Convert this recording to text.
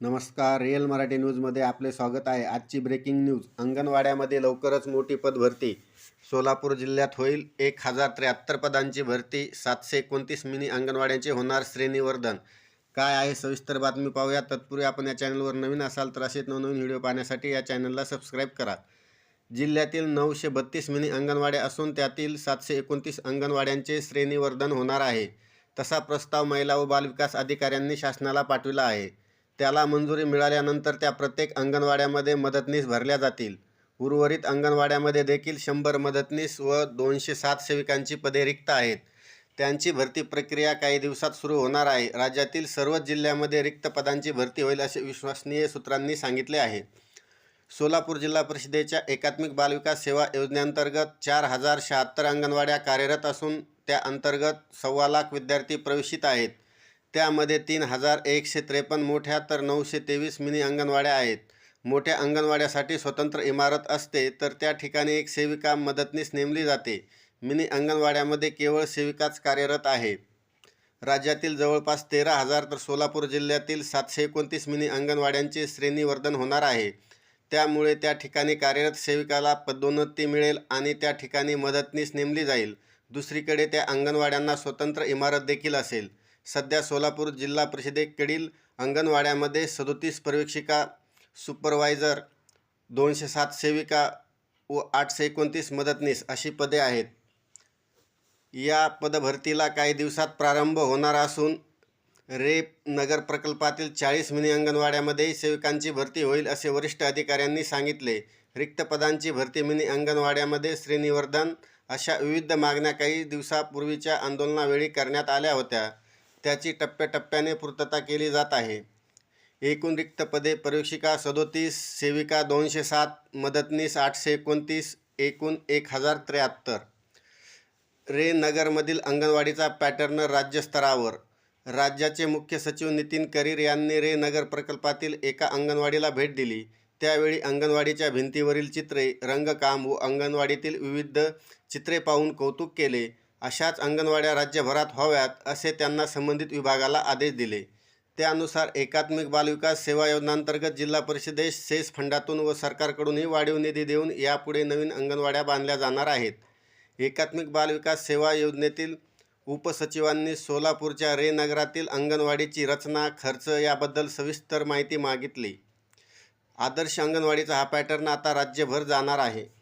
नमस्कार रिअल मराठी न्यूजमध्ये आपले स्वागत आहे. आजची ब्रेकिंग न्यूज अंगणवाड्यामध्ये लवकरच मोठी पद भरती. सोलापूर जिल्ह्यात होईल एक हजार त्र्याहत्तर पदांची भरती सातशे एकोणतीस मिनी अंगणवाड्यांचे होणार श्रेणीवर्धन. काय आहे सविस्तर बातमी पाहूया. तत्पूर्वी आपण या चॅनलवर नवीन असाल तर असेच नवनवीन व्हिडिओ पाहण्यासाठी या चॅनलला सबस्क्राईब करा. जिल्ह्यातील नऊशे बत्तीस मिनी अंगणवाड्या असून त्यातील सातशे एकोणतीस अंगणवाड्यांचे श्रेणीवर्धन होणार आहे. तसा प्रस्ताव महिला व बालविकास अधिकाऱ्यांनी शासनाला पाठविला आहे. त्याला मंजुरी मिळाल्यानंतर त्या प्रत्येक अंगणवाड्यामध्ये मदतनीस भरल्या जातील. उर्वरित अंगणवाड्यामध्ये देखील शंभर मदतनीस व दोनशे सात सेविकांची पदे रिक्त आहेत. त्यांची भरती प्रक्रिया काही दिवसात सुरू होणार आहे. राज्यातील सर्वच जिल्ह्यामध्ये रिक्त पदांची भरती होईल असे विश्वसनीय सूत्रांनी सांगितले आहे. सोलापूर जिल्हा परिषदेच्या एकात्मिक बालविकास सेवा योजनेअंतर्गत चार हजार शहात्तर अंगणवाड्या कार्यरत असून त्या अंतर्गत सव्वा लाख विद्यार्थी प्रवेशित आहेत. त्यामध्ये तीन हजार एकशे त्रेपन्न मोठ्या तर नऊशे तेवीस मिनी अंगणवाड्या आहेत. मोठ्या अंगणवाड्यासाठी स्वतंत्र इमारत असते तर त्या ठिकाणी एक सेविका मदतनीस नेमली जाते. मिनी अंगणवाड्यामध्ये केवळ सेविकाच कार्यरत आहे. राज्यातील जवळपास तेरा हजार तर सोलापूर जिल्ह्यातील सातशे एकोणतीस मिनी अंगणवाड्यांचे श्रेणीवर्धन होणार आहे. त्यामुळे त्या ठिकाणी कार्यरत सेविकाला पदोन्नती मिळेल आणि त्या ठिकाणी मदतनीस नेमली जाईल. दुसरीकडे त्या अंगणवाड्यांना स्वतंत्र इमारत देखील असेल. सध्या सोलापूर जिल्हा परिषदेकडील अंगणवाड्यामध्ये सदोतीस पर्यवेक्षिका सुपरवायझर दोनशे सात सेविका व आठशे एकोणतीस मदतनीस अशी पदे आहेत. या पदभरतीला काही दिवसात प्रारंभ होणार असून रेप नगर प्रकल्पातील चाळीस मिनी अंगणवाड्यामध्येही सेविकांची भरती होईल असे वरिष्ठ अधिकाऱ्यांनी सांगितले. रिक्त पदांची भरती मिनी अंगणवाड्यामध्ये श्रेणीवर्धन अशा विविध मागण्या काही दिवसापूर्वीच्या आंदोलनावेळी करण्यात आल्या होत्या. त्याची टप्प्याटप्प्याने पूर्तता केली जात आहे. एकूण रिक्त पदे परीक्षिका सदोतीस सेविका दोनशे सात मदतनीस आठशे एकोणतीस एकूण एक हजार त्र्याहत्तर. रे नगरमधील अंगणवाडीचा पॅटर्न राज्यस्तरावर राज्याचे मुख्य सचिव नितीन करीर यांनी रे नगर प्रकल्पातील एका अंगणवाडीला भेट दिली. त्यावेळी अंगणवाडीच्या भिंतीवरील चित्रे रंगकाम व अंगणवाडीतील विविध चित्रे पाहून कौतुक केले. अशाच अंगणवाड्या राज्यभरात व्हाव्यात असे त्यांना संबंधित विभागाला आदेश दिले. त्यानुसार एकात्मिक बालविकास सेवा योजनांतर्गत जिल्हा परिषदेस सेस फंडातून व सरकारकडूनही वाढीव निधी देऊन यापुढे नवीन अंगणवाड्या बांधल्या जाणार आहेत. एकात्मिक बालविकास सेवा योजनेतील उपसचिवांनी सोलापूरच्या रे नगरातील अंगणवाडीची रचना खर्च याबद्दल सविस्तर माहिती मागितली. आदर्श अंगणवाडीचा हा पॅटर्न आता राज्यभर जाणार आहे.